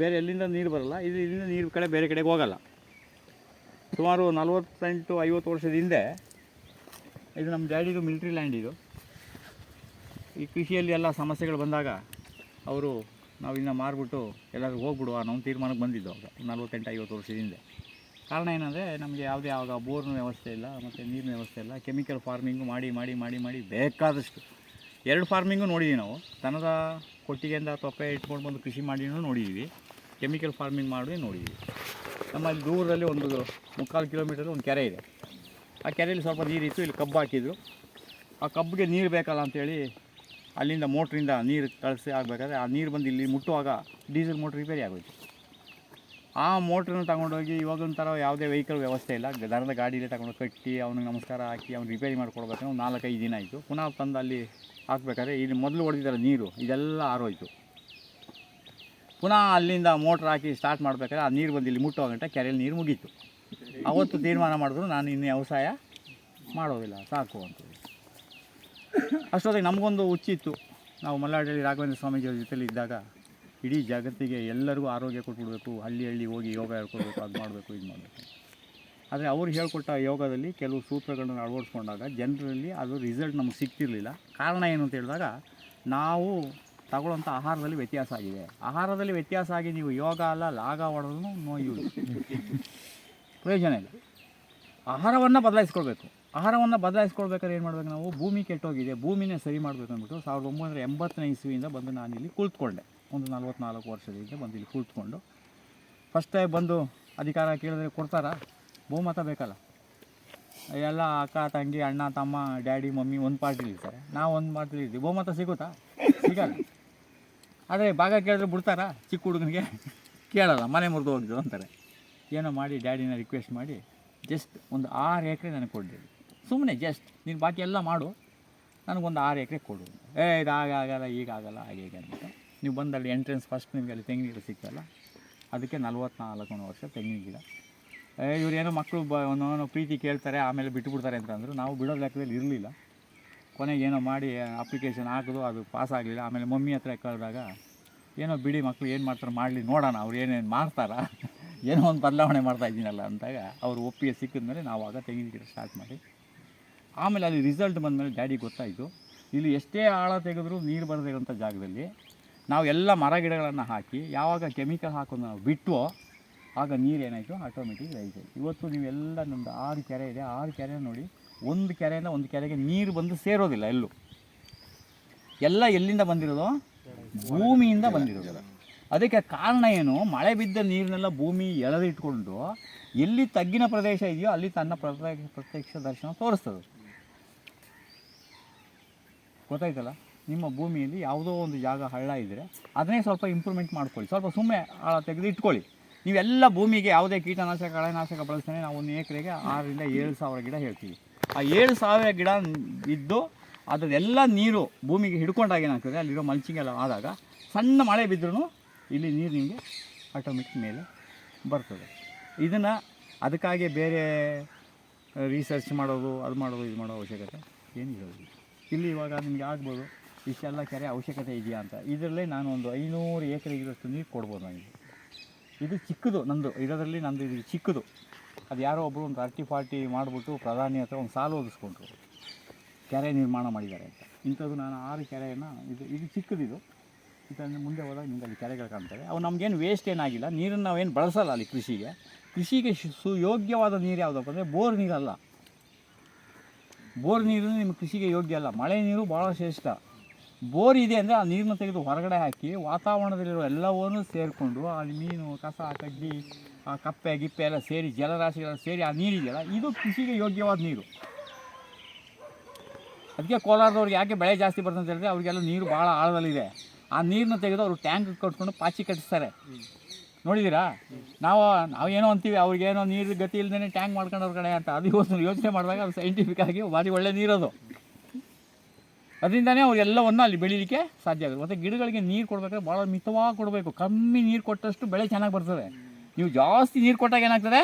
ಬೇರೆ ಎಲ್ಲಿಂದ ನೀರು ಬರಲ್ಲ. ಇದು ಇಲ್ಲಿಂದ ನೀರು ಕಡೆ ಬೇರೆ ಕಡೆಗೆ ಹೋಗಲ್ಲ. ಸುಮಾರು ನಲ್ವತ್ತೆಂಟು ಐವತ್ತು ವರ್ಷದ ಹಿಂದೆ ಇದು ನಮ್ಮ ಡ್ಯಾಡಿದು ಮಿಲಿಟ್ರಿ ಲ್ಯಾಂಡ್ ಇದು. ಈ ಕೃಷಿಯಲ್ಲಿ ಎಲ್ಲ ಸಮಸ್ಯೆಗಳು ಬಂದಾಗ ಅವರು ನಾವು ಇನ್ನು ಮಾರ್ಬಿಟ್ಟು ಎಲ್ಲರೂ ಹೋಗ್ಬಿಡುವ ಒಂದು ತೀರ್ಮಾನಕ್ಕೆ ಬಂದಿದ್ದು ಅವಾಗ, ನಲ್ವತ್ತೆಂಟು ಐವತ್ತು ವರ್ಷದ ಹಿಂದೆ. ಕಾರಣ ಏನಂದರೆ ನಮಗೆ ಯಾವುದೇ ಯಾವಾಗ ಬೋರ್ನ ವ್ಯವಸ್ಥೆ ಇಲ್ಲ, ಮತ್ತು ನೀರಿನ ವ್ಯವಸ್ಥೆ ಇಲ್ಲ. ಕೆಮಿಕಲ್ ಫಾರ್ಮಿಂಗು ಮಾಡಿ ಮಾಡಿ ಮಾಡಿ ಮಾಡಿ ಬೇಕಾದಷ್ಟು ಎರಡು ಫಾರ್ಮಿಂಗು ನೋಡಿದ್ದೀವಿ ನಾವು. ದನದ ಕೊಟ್ಟಿಗೆಯಿಂದ ತೊಪ್ಪೆ ಇಟ್ಕೊಂಡು ಬಂದು ಕೃಷಿ ಮಾಡಿನೂ ನೋಡಿದ್ದೀವಿ ಕೆಮಿಕಲ್ ಫಾರ್ಮಿಂಗ್ ಮಾಡಿ ನೋಡಿದ್ದೀವಿ ನಮ್ಮಲ್ಲಿ ದೂರದಲ್ಲಿ ಒಂದು ಮುಕ್ಕಾಲು ಕಿಲೋಮೀಟರ್ ಒಂದು ಕೆರೆ ಇದೆ. ಆ ಕೆರೆಯಲ್ಲಿ ಸ್ವಲ್ಪ ನೀರಿತ್ತು ಇಲ್ಲಿ ಕಬ್ಬು ಹಾಕಿದ್ರು. ಆ ಕಬ್ಬಿಗೆ ನೀರು ಬೇಕಲ್ಲ ಅಂಥೇಳಿ ಅಲ್ಲಿಂದ ಮೋಟ್ರಿಂದ ನೀರು ಕಳಿಸಿ ಆಗಬೇಕಾದ್ರೆ ಆ ನೀರು ಬಂದು ಇಲ್ಲಿ ಮುಟ್ಟುವಾಗ ಡೀಸೆಲ್ ಮೋಟ್ರ್ ರಿಪೇರಿ ಆಗೋಯ್ತು. ಆ ಮೋಟ್ರನ್ನ ತಗೊಂಡೋಗಿ ಇವಾಗೊಂದು ಥರ ಯಾವುದೇ ವೆಹಿಕಲ್ ವ್ಯವಸ್ಥೆ ಇಲ್ಲ. ದನದ ಗಾಡಿಯಲ್ಲೇ ತಗೊಂಡು ಕಟ್ಟಿ, ಅವ್ನಿಗೆ ನಮಸ್ಕಾರ ಹಾಕಿ ಅವ್ನು ರಿಪೇರಿ ಮಾಡ್ಕೊಡ್ಬೇಕಂದ್ರೆ ಒಂದು ನಾಲ್ಕೈದು ದಿನ ಆಯಿತು. ಪುನಃ ತಂದು ಅಲ್ಲಿ ಹಾಕ್ಬೇಕಾದ್ರೆ ಇಲ್ಲಿ ಮೊದಲು ಹೊಡೆದಿದ್ದಾರೆ ನೀರು, ಇದೆಲ್ಲ ಆರೋಯ್ತು. ಪುನಃ ಅಲ್ಲಿಂದ ಮೋಟ್ರ್ ಹಾಕಿ ಸ್ಟಾರ್ಟ್ ಮಾಡಬೇಕಾದ್ರೆ ಆ ನೀರು ಬಂದು ಇಲ್ಲಿ ಮುಟ್ಟೋ ಗಂಟೆ ಕೆರೆಯಲ್ಲಿ ನೀರು ಮುಗೀತು. ಅವತ್ತು ತೀರ್ಮಾನ ಮಾಡಿದ್ರು, ನಾನು ಇನ್ನು ವ್ಯವಸಾಯ ಮಾಡೋದಿಲ್ಲ, ಸಾಕು ಅಂತೇಳಿ ಅಷ್ಟೊತ್ತಿಗೆ ನಮಗೊಂದು ಹುಚ್ಚಿತ್ತು. ನಾವು ಮಲ್ಲಾಡಿಯಲ್ಲಿ ರಾಘವೇಂದ್ರ ಸ್ವಾಮೀಜಿಯವ್ರ ಜೊತೆಲಿ ಇದ್ದಾಗ ಇಡೀ ಜಗತ್ತಿಗೆ ಎಲ್ಲರಿಗೂ ಆರೋಗ್ಯ ಕೊಟ್ಬಿಡ್ಬೇಕು, ಹಳ್ಳಿ ಹಳ್ಳಿ ಹೋಗಿ ಯೋಗ ಹೇಳ್ಕೊಡ್ಬೇಕು, ಅದು ಮಾಡಬೇಕು, ಇದು ಮಾಡಬೇಕು. ಆದರೆ ಅವ್ರು ಹೇಳ್ಕೊಟ್ಟ ಯೋಗದಲ್ಲಿ ಕೆಲವು ಸೂತ್ರಗಳನ್ನು ಅಳವಡಿಸ್ಕೊಂಡಾಗ ಜನರಲ್ಲಿ ಅದು ರಿಸಲ್ಟ್ ನಮಗೆ ಸಿಗ್ತಿರಲಿಲ್ಲ. ಕಾರಣ ಏನು ಅಂತ ಹೇಳಿದಾಗ ನಾವು ತಗೊಳ್ಳೋಂಥ ಆಹಾರದಲ್ಲಿ ವ್ಯತ್ಯಾಸ ಆಗಿದೆ. ಆಹಾರದಲ್ಲಿ ವ್ಯತ್ಯಾಸ ಆಗಿ ನೀವು ಯೋಗ ಅಲ್ಲ, ಲಾಗ ಹೊಡೆದ್ರೂ ನೋ ಯೂಸ್ ಪ್ರಯೋಜನ ಇಲ್ಲ. ಆಹಾರವನ್ನು ಬದಲಾಯಿಸ್ಕೊಳ್ಬೇಕು. ಆಹಾರವನ್ನು ಬದಲಾಯಿಸ್ಕೊಳ್ಬೇಕಾದ್ರೆ ಏನು ಮಾಡಬೇಕು ನಾವು? ಭೂಮಿ ಕೆಟ್ಟೋಗಿದೆ. ಭೂಮಿನೇ ಸರಿ ಮಾಡಬೇಕು ಅಂದ್ಬಿಟ್ಟು ಸಾವಿರದ ಒಂಬೈನೂರ ಎಂಬತ್ತನೇ ಇಸ್ವಿಯಿಂದ ಬಂದು ನಾನು ಇಲ್ಲಿ ಕುಳಿತುಕೊಂಡೆ. ಒಂದು ನಲ್ವತ್ನಾಲ್ಕು ವರ್ಷದಿಂದ ಬಂದು ಇಲ್ಲಿ ಕುಳಿತುಕೊಂಡು. ಫಸ್ಟೇ ಬಂದು ಅಧಿಕಾರ ಕೇಳಿದ್ರೆ ಕೊಡ್ತಾರಾ? ಬಹುಮತ ಬೇಕಲ್ಲ. ಎಲ್ಲ ಅಕ್ಕ, ತಂಗಿ, ಅಣ್ಣ, ತಮ್ಮ, ಡ್ಯಾಡಿ, ಮಮ್ಮಿ ಒಂದು ಪಾರ್ಟಿಲಿ ಇರ್ತಾರೆ ನಾವು ಒಂದು ಪಾರ್ಟಿಲಿ ಇದ್ದೀವಿ ಬಹುಮತ ಸಿಗುತ್ತಾ? ಸಿಗಲ್ಲ. ಆದರೆ ಭಾಗ ಕೇಳಿದ್ರೆ ಬಿಡ್ತಾರಾ? ಚಿಕ್ಕ ಹುಡುಗನಿಗೆ? ಕೇಳಲ್ಲ. ಮನೆ ಮುರಿದು ಹೋಗಿದ್ದು ಅಂತಾರೆ. ಏನೋ ಮಾಡಿ ಡ್ಯಾಡಿನ ರಿಕ್ವೆಸ್ಟ್ ಮಾಡಿ ಜಸ್ಟ್ ಒಂದು ಆರು ಎಕರೆ ನನಗೆ ಕೊಡಿ ಸುಮ್ಮನೆ ಜಸ್ಟ್ ನೀನು ಬಾಕಿ ಎಲ್ಲ ಮಾಡು. ನನಗೊಂದು ಆರು ಎಕರೆ ಕೊಡು. ಏ, ಇದು ಆಗ ಆಗಲ್ಲ ಈಗ ಆಗಲ್ಲ, ಹಾಗೆ, ಹೀಗೆ ಅಂತ ನೀವು ಬಂದಲ್ಲಿ ಎಂಟ್ರೆನ್ಸ್ ಫಸ್ಟ್ ನಿಮಗೆ ಅಲ್ಲಿ ತೆಂಗಿನ ಗಿಡ ಸಿಕ್ಕಲ್ಲ ಅದಕ್ಕೆ ನಲ್ವತ್ನಾಲ್ಕು ವರ್ಷ ತೆಂಗಿನ ಗಿಡ. ಏ, ಇವ್ರು ಏನೋ ಮಕ್ಕಳು ಬ ಒಂದೊಂದು ಪ್ರೀತಿ ಕೇಳ್ತಾರೆ, ಆಮೇಲೆ ಬಿಟ್ಟುಬಿಡ್ತಾರೆ ಅಂತ ಅಂದರು. ನಾವು ಬಿಡೋ ಲೆಕ್ಕದಲ್ಲಿ ಇರಲಿಲ್ಲ. ಕೊನೆಗೆ ಏನೋ ಮಾಡಿ ಅಪ್ಲಿಕೇಶನ್ ಹಾಕಿದ್ರು ಅದು ಪಾಸ್ ಆಗಲಿಲ್ಲ. ಆಮೇಲೆ ಮಮ್ಮಿ ಹತ್ರ ಕಳೆದಾಗ, ಏನೋ ಬಿಡಿ ಮಕ್ಕಳು ಏನು ಮಾಡ್ತಾರೆ ಮಾಡಲಿ, ನೋಡೋಣ ಅವ್ರು ಏನೇನು ಮಾಡ್ತಾರಾ. ಏನೋ ಒಂದು ಬದಲಾವಣೆ ಮಾಡ್ತಾ ಇದ್ದೀನಲ್ಲ ಅಂದಾಗ, ಅವರು ಒಪ್ಪಿಗೆ ಸಿಕ್ಕಿದ್ಮೇಲೆ ನಾವು ಆಗ ಗಿಡ ಸ್ಟಾರ್ಟ್ ಮಾಡಿ. ಆಮೇಲೆ ಅಲ್ಲಿ ರಿಸಲ್ಟ್ ಬಂದಮೇಲೆ ಡ್ಯಾಡಿ ಗೊತ್ತಾಯಿತು. ಇಲ್ಲಿ ಎಷ್ಟೇ ಆಳ ತೆಗೆದ್ರೂ ನೀರು ಬರದಿರೋಂಥ ಜಾಗದಲ್ಲಿ ನಾವು ಎಲ್ಲ ಮರ ಗಿಡಗಳನ್ನು ಹಾಕಿ, ಯಾವಾಗ ಕೆಮಿಕಲ್ ಹಾಕೋದು ನಾವು ಬಿಟ್ಟು ಆಗ ನೀರು ಏನಾಯಿತು ಆಟೋಮೆಟಿಕ್ ರೈಸ್ ಆಯಿತು ಇವತ್ತು ನೀವೆಲ್ಲ ನಮ್ಮದು ಆರು ಕೆರೆ ಇದೆ. ಆರು ಕೆರೆ ನೋಡಿ, ಒಂದು ಕೆರೆಯಿಂದ ಒಂದು ಕೆರೆಗೆ ನೀರು ಬಂದು ಸೇರೋದಿಲ್ಲ ಎಲ್ಲೂ. ಎಲ್ಲ ಎಲ್ಲಿಂದ ಬಂದಿರೋದು? ಭೂಮಿಯಿಂದ ಬಂದಿರೋದು. ಅದಕ್ಕೆ ಕಾರಣ ಏನು? ಮಳೆ ಬಿದ್ದ ನೀರನ್ನೆಲ್ಲ ಭೂಮಿ ಎಳೆದಿಟ್ಕೊಂಡು ಎಲ್ಲಿ ತಗ್ಗಿನ ಪ್ರದೇಶ ಇದೆಯೋ ಅಲ್ಲಿ ತನ್ನ ಪ್ರತ್ಯಕ್ಷ ಪ್ರತ್ಯಕ್ಷ ದರ್ಶನ ತೋರಿಸ್ತದೆ. ಗೊತ್ತಾಯ್ತಲ್ಲ? ನಿಮ್ಮ ಭೂಮಿಯಲ್ಲಿ ಯಾವುದೋ ಒಂದು ಜಾಗ ಹಳ್ಳ ಇದ್ದರೆ ಅದನ್ನೇ ಸ್ವಲ್ಪ ಇಂಪ್ರೂವ್ಮೆಂಟ್ ಮಾಡ್ಕೊಳ್ಳಿ. ಸ್ವಲ್ಪ ಸುಮ್ಮನೆ ಆಳ ತೆಗೆದು ಇಟ್ಕೊಳ್ಳಿ. ನೀವೆಲ್ಲ ಭೂಮಿಗೆ ಯಾವುದೇ ಕೀಟನಾಶಕ, ಕಳೆನಾಶಕ ಬಳಸ್ತೇನೆ ನಾವು ಒಂದು ಎಕರೆಗೆ ಆರರಿಂದ ಏಳು ಸಾವಿರ ಗಿಡ ಹೇಳ್ತೀವಿ. ಆ ಏಳು ಸಾವಿರ ಗಿಡ ಇದ್ದು ಅದರೆಲ್ಲ ನೀರು ಭೂಮಿಗೆ ಹಿಡ್ಕೊಂಡಾಗ ಏನಾಗ್ತದೆ? ಅಲ್ಲಿರೋ ಮಲ್ಚಿಂಗ್ ಎಲ್ಲ ಆದಾಗ ಸಣ್ಣ ಮಳೆ ಬಿದ್ದರೂ ಇಲ್ಲಿ ನೀರು ನಿಮಗೆ ಆಟೋಮೆಟಿಕ್ ಮೇಲೆ ಬರ್ತದೆ. ಇದನ್ನು ಅದಕ್ಕಾಗಿ ಬೇರೆ ರಿಸರ್ಚ್ ಮಾಡೋದು, ಅದು ಮಾಡೋದು, ಇದು ಮಾಡೋ ಅವಶ್ಯಕತೆ ಏನು ಹೇಳೋದು ಇಲ್ಲಿ ಇವಾಗ ನಿಮಗೆ ಆಗ್ಬೋದು, ಇಷ್ಟೆಲ್ಲ ಕೆರೆ ಅವಶ್ಯಕತೆ ಇದೆಯಾ ಅಂತ. ಇದರಲ್ಲೇ ನಾನು ಒಂದು ಐನೂರು ಎಕರೆ ಇರೋಷ್ಟು ನೀರು ಕೊಡ್ಬೋದು ನನಗೆ ಇದು ಚಿಕ್ಕದು, ನಂದು ಇರೋದ್ರಲ್ಲಿ ನಂದು ಇದು ಚಿಕ್ಕದು. ಅದು ಯಾರೋ ಒಬ್ಬರು ಒಂದು ತರ್ಟಿ ಪಾರ್ಟಿ ಮಾಡಿಬಿಟ್ಟು ಪ್ರಧಾನಿ ಹತ್ರ ಒಂದು ಸಾಲು ಒದಿಸ್ಕೊಂಡ್ರು ಕೆರೆ ನಿರ್ಮಾಣ ಮಾಡಿದ್ದಾರೆ ಅಂತ. ಇಂಥದ್ದು ನಾನು ಆರು ಕೆರೆಯನ್ನು, ಇದು ಇದು ಚಿಕ್ಕದಿದು. ಇದನ್ನು ಮುಂದೆ ಹೋದಾಗ ನಿಮ್ಗೆ ಅಲ್ಲಿ ಕೆರೆಗಳು ಕಾಣ್ತವೆ. ಅವು ನಮಗೇನು ವೇಸ್ಟ್ ಏನಾಗಿಲ್ಲ. ನೀರನ್ನು ನಾವೇನು ಬಳಸಲ್ಲ ಅಲ್ಲಿ ಕೃಷಿಗೆ. ಕೃಷಿಗೆ ಸುಯೋಗ್ಯವಾದ ನೀರು ಯಾವುದಪ್ಪ ಅಂದರೆ ಬೋರ್ ನೀರಲ್ಲ. ಬೋರ್ ನೀರು ನಿಮ್ಮ ಕೃಷಿಗೆ ಯೋಗ್ಯ ಅಲ್ಲ. ಮಳೆ ನೀರು ಭಾಳ ಶ್ರೇಷ್ಠ. ಬೋರ್ ಇದೆ ಅಂದರೆ ಆ ನೀರನ್ನ ತೆಗೆದು ಹೊರಗಡೆ ಹಾಕಿ ವಾತಾವರಣದಲ್ಲಿರೋ ಎಲ್ಲವನ್ನೂ ಸೇರಿಕೊಂಡು ಅಲ್ಲಿ ಮೀನು, ಕಸ, ಕಡ್ಡಿ, ಆ ಕಪ್ಪೆ, ಗಿಪ್ಪೆ ಎಲ್ಲ ಸೇರಿ ಜಲರಾಶಿಗಳೆಲ್ಲ ಸೇರಿ ಆ ನೀರಿದೆಯಲ್ಲ ಇದು ಕೃಷಿಗೆ ಯೋಗ್ಯವಾದ ನೀರು. ಅದಕ್ಕೆ ಕೋಲಾರದವ್ರಿಗೆ ಯಾಕೆ ಬೆಳೆ ಜಾಸ್ತಿ ಬರ್ತದೆ ಅಂತ ಹೇಳಿದ್ರೆ ಅವರಿಗೆಲ್ಲ ನೀರು ಭಾಳ ಆಳದಲ್ಲಿದೆ. ಆ ನೀರನ್ನ ತೆಗೆದು ಅವರು ಟ್ಯಾಂಕ್ ಕಟ್ಕೊಂಡು ಪಾಚಿ ಕಟ್ಟಿಸ್ತಾರೆ. ನೋಡಿದ್ದೀರಾ ನಾವು ನಾವೇನೋ ಅಂತೀವಿ, ಅವ್ರಿಗೇನೋ ನೀರು ಗತಿ ಇಲ್ಲದೇ ಟ್ಯಾಂಕ್ ಮಾಡ್ಕೊಂಡವ್ರ ಕಡೆ ಅಂತ. ಅದು ಇವತ್ತು ಯೋಚನೆ ಮಾಡಿದಾಗ ಅದು ಸೈಂಟಿಫಿಕ್ ಆಗಿ ಭಾರಿ ಒಳ್ಳೆ ನೀರದು. ಅದರಿಂದನೇ ಅವರೆಲ್ಲವನ್ನು ಅಲ್ಲಿ ಬೆಳೀಲಿಕ್ಕೆ ಸಾಧ್ಯ ಆಗುತ್ತೆ. ಮತ್ತು ಗಿಡಗಳಿಗೆ ನೀರು ಕೊಡಬೇಕಾದ್ರೆ ಭಾಳ ಮಿತವಾಗಿ ಕೊಡಬೇಕು. ಕಮ್ಮಿ ನೀರು ಕೊಟ್ಟಷ್ಟು ಬೆಳೆ ಚೆನ್ನಾಗಿ ಬರ್ತದೆ. ನೀವು ಜಾಸ್ತಿ ನೀರು ಕೊಟ್ಟಾಗ ಏನಾಗ್ತದೆ?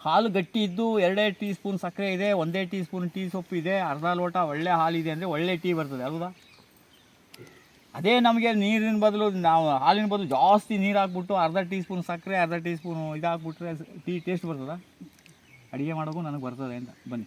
ಹಾಲು ಗಟ್ಟಿ ಇದ್ದು ಎರಡೇ ಟೀ ಸ್ಪೂನ್ ಸಕ್ಕರೆ ಇದೆ, ಒಂದೇ ಟೀ ಸ್ಪೂನ್ ಟೀ ಸೊಪ್ಪು ಇದೆ, ಅರ್ಧ ಲೋಟ ಒಳ್ಳೆ ಹಾಲಿದೆ ಅಂದರೆ ಒಳ್ಳೆ ಟೀ ಬರ್ತದೆ, ಅಲ್ವಾ? ಅದೇ ನಮಗೆ ನೀರಿನ ಬದಲು ನಾವು ಹಾಲಿನ ಬದಲು ಜಾಸ್ತಿ ನೀರು ಹಾಕ್ಬಿಟ್ಟು ಅರ್ಧ ಟೀ ಸ್ಪೂನ್ ಸಕ್ಕರೆ, ಅರ್ಧ ಟೀ ಸ್ಪೂನು ಇದಾಕ್ಬಿಟ್ರೆ ಟೀ ಟೇಸ್ಟ್ ಬರ್ತದ? ಅಡುಗೆ ಮಾಡೋಕ್ಕೂ ನನಗೆ ಬರ್ತದೆ ಅಂತ. ಬನ್ನಿ.